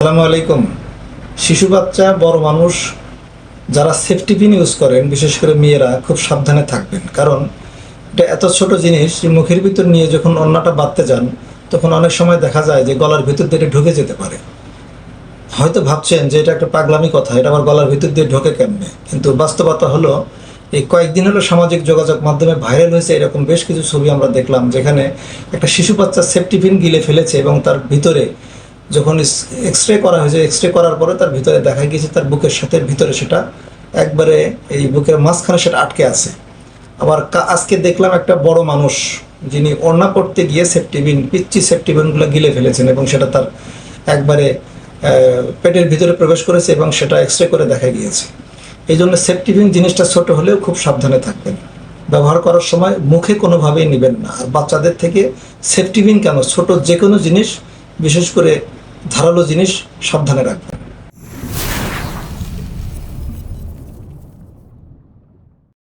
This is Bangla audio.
আসসালামু আলাইকুম। শিশু বাচ্চা, বড় মানুষ যারা সেফটি পিন ইউজ করেন, বিশেষ করে মেয়েরা খুব সাবধানে থাকবেন। কারণ এটা এত ছোট জিনিস যে মুখের ভিতর নিয়ে যখন অন্যটা বাঁধতে যান, তখন অনেক সময় দেখা যায় যে গলার ভিতর দিয়ে ঢুকে যেতে পারে। হয়তো ভাবছেন যে এটা একটা পাগলামি কথা, এটা আবার গলার ভিতর দিয়ে ঢোকে কেমনে? কিন্তু বাস্তবতা হলো, এই কয়েকদিন হলো সামাজিক যোগাযোগ মাধ্যমে ভাইরাল হয়েছে এরকম বেশ কিছু ছবি আমরা দেখলাম, যেখানে একটা শিশু বাচ্চা সেফটি পিন গিলে ফেলেছে এবং তার ভিতরে যখন এক্স রে করা হয়েছে এক্স রে করার পরে তার ভিতরে দেখা গিয়েছে তার বুকের সাথে, ভিতরে সেটা একবারে এই বুকের মাঝখানে সেটা আটকে আছে। আবার আজকে দেখলাম একটা বড় মানুষ যিনি ওড়না করতে গিয়ে সেফটিবিন পিচ্ছি সেফটিবিনগুলো গিলে ফেলেছেন এবং সেটা তার একবারে পেটের ভিতরে প্রবেশ করেছে এবং সেটা এক্স রে করে দেখা গিয়েছে। এই জন্য সেফটিবিন জিনিসটা ছোট হলেও খুব সাবধানে থাকবেন। ব্যবহার করার সময় মুখে কোনোভাবেই নেবেন না। আর বাচ্চাদের থেকে সেফটিবিন কেন? ছোট যে কোনো জিনিস, বিশেষ করে ধারালো জিনিস সাবধানে রাখবেন।